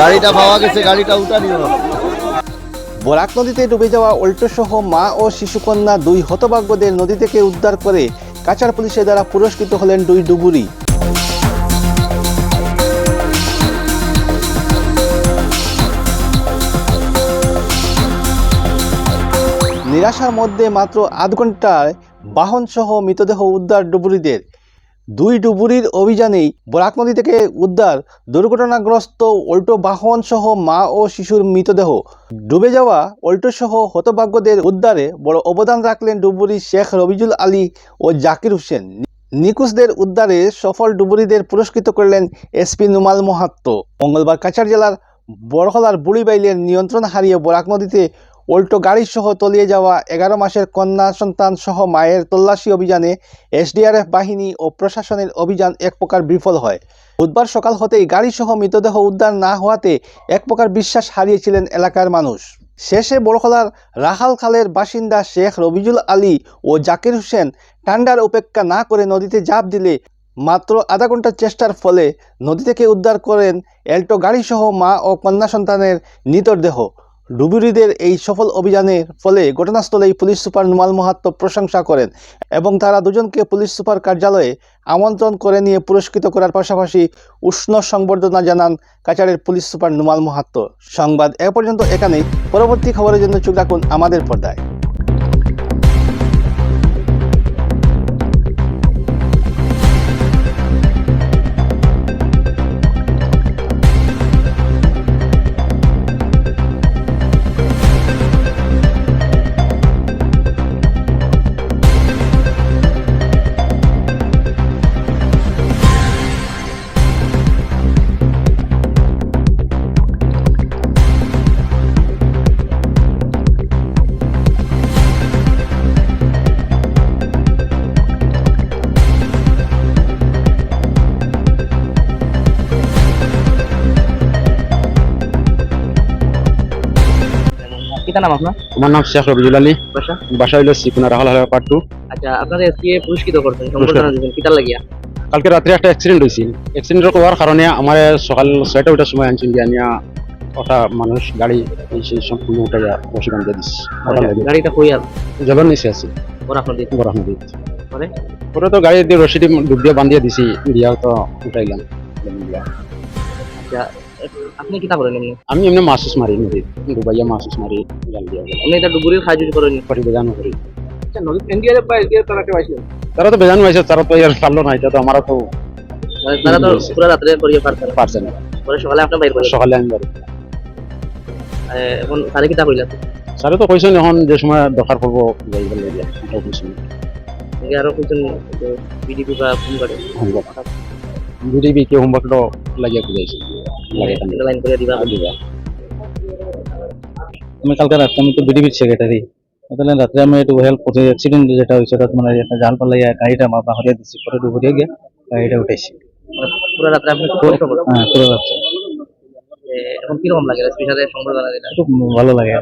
গাড়িটা পাওয়া গেছে গাড়িটা উঠানিও বরাক নদীতে ডুবে যাওয়া উল্টো সহ মা ও শিশুকন্যা দুই হতভাগ্যদের নদী থেকে উদ্ধার করে কাছাড় পুলিশের দ্বারা পুরস্কৃত হলেন দুই ডুবুরি। নিরাশার মধ্যে মাত্র আধ ঘন্টায় বাহনসহ মৃতদেহ উদ্ধার ডুবুরিদের। দুই ডুবুরির অভিযানেই বরাক নদী থেকে উদ্ধার দুর্ঘটনাগ্রস্ত অল্টো বাহন সহ মা ও শিশুর মৃতদেহ। ডুবে যাওয়া উল্টো সহ হতভাগ্যদের উদ্ধারে বড় অবদান রাখলেন ডুবুরি শেখ রবিজুল আলী ও জাকির হোসেন। নিখোঁজদের উদ্ধারে সফল ডুবুরিদের পুরস্কৃত করলেন এসপি নুমাল মাহাত্ম মঙ্গলবার কাছাড় জেলার বড়হলার বুড়িবাইলের নিয়ন্ত্রণ হারিয়ে বরাক নদীতে উল্টো গাড়ি সহ তলিয়ে যাওয়া এগারো মাসের কন্যা সন্তান সহ মায়ের তল্লাশি অভিযানে এসডিআরএফ বাহিনী ও প্রশাসনের অভিযান এক প্রকার বিফল হয়। বুধবার সকাল হতেই গাড়ি সহ মৃতদেহ উদ্ধার না হওয়াতে এক প্রকার বিশ্বাস হারিয়েছিলেন এলাকার মানুষ। শেষে বড়খলার রাহাল খালের বাসিন্দা শেখ রবিজুল আলী ও জাকির হোসেন ঠান্ডার উপেক্ষা না করে নদীতে ঝাঁপ দিলে মাত্র আধা ঘণ্টার চেষ্টার ফলে নদী থেকে উদ্ধার করেন এল্টো গাড়িসহ মা ও কন্যা সন্তানের মৃতদেহ ডুবুরিদের এই সফল অভিযানের ফলে ঘটনাস্থলেই পুলিশ সুপার নুমাল মাহাত্ম প্রশংসা করেন এবং তারা দুজনকে পুলিশ সুপার কার্যালয়ে আমন্ত্রণ করে নিয়ে পুরস্কৃত করার পাশাপাশি উষ্ণ সংবর্ধনা জানান কাচারের পুলিশ সুপার নুমাল মাহাত্ম সংবাদ এ পর্যন্ত এখানেই। পরবর্তী খবরের জন্য চোখ রাখুন আমাদের পর্দায়। কিতা নাম আপনার? আমার নাম শেখ রবিজুল আলী। বাসা? বাসা হইল সিকুনা রাহাল হালা পার্ট টু আচ্ছা আপনারা পুরস্কৃত করছেন সম্বর্ধনা কিতার লাগিয়া? কালকে রাত্রে একটা অ্যাক্সিডেন্ট হয়েছিল অ্যাক্সিডেন্ট হওয়ার কারণে আমার সকাল ছয়টা ওটার সময় আনছেন যে আনিয়া ওটা মানুষ গাড়ি সেই সম্পূর্ণ উঠে যা বসে বান্ধে দিস গাড়িটা কই আর নিচে আছে। ওরা আপনার দিতে বরাহ নদী পরে? তো গাড়ি দিয়ে রশিদি ডুব দিয়ে বান্ধিয়ে দিছি দিয়া তো উঠাইলাম। আচ্ছা আপনি কিতা করেন এমনি? আমি এমনি মাসুস মারি নদী ডুবাইয়া মাসুস মারি জাল দিয়া। গেল এটা ডুবুরির সাহায্য করেন। করি বেজানো করি। আচ্ছা নদী এনডিআর বা এনডিআর তারা কেউ আসলেন তারা তো বেজানো হয়েছে তারা তো আর পারল না এটা তো আমারও তো তারা তো পুরো রাত্রে করিয়ে পারতেন পারছে না। পরে সকালে আপনি বাইর সকালে আমি বাড়ি। এখন তারে কিতা কইলা স্যারে তো কইছেন এখন যে সময় দরকার পড়ব যাই বলে এটাও কইছেন। আরও কিছু বিডিপি বা ফোন করে। হোমওয়ার্ক বিডিবি কে হোমওয়ার্কটা লাগিয়ে কেন লাইন করে দিবা। দিবা। আমি কালকে রাত্রে আমি তো বিডিবির সেক্রেটারি তাহলে রাত্রে আমি একটু হেল্প করছি অ্যাক্সিডেন্ট যেটা হয়েছে ওটা মানে একটা জাল পালাইয়া গাড়িটা মা বাহরিয়া দিচ্ছি পরে ডুবুরিয়ে গিয়ে গাড়িটা উঠেছি। পুরো রাত্রে আপনি হ্যাঁ পুরো রাত্রে। এখন কীরকম লাগে? স্পেশালে সম্বর্ধনা দিলা খুব ভালো লাগে।